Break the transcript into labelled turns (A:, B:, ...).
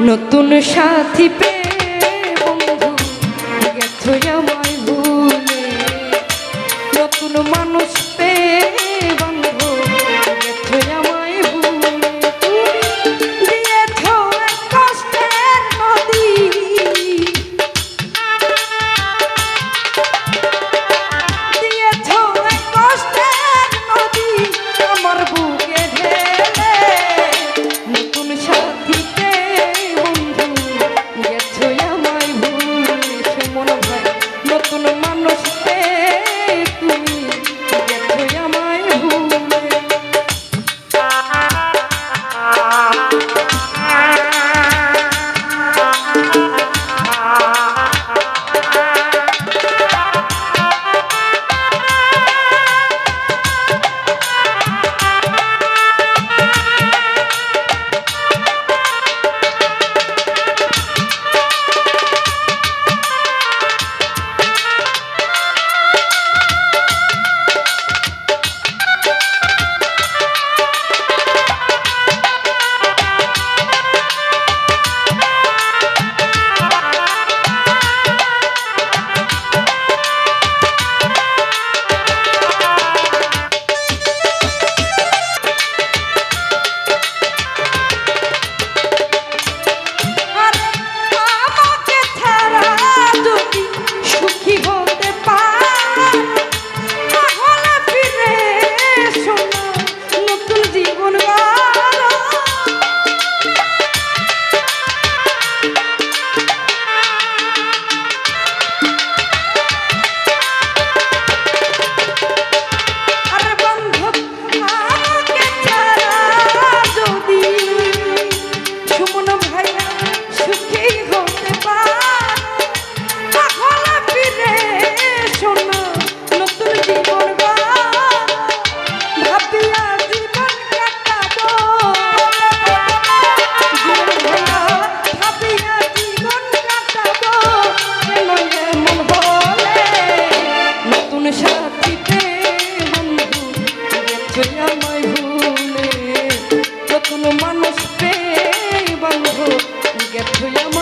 A: নতুন সাথী পে বন্ধু গেছো get to your mind.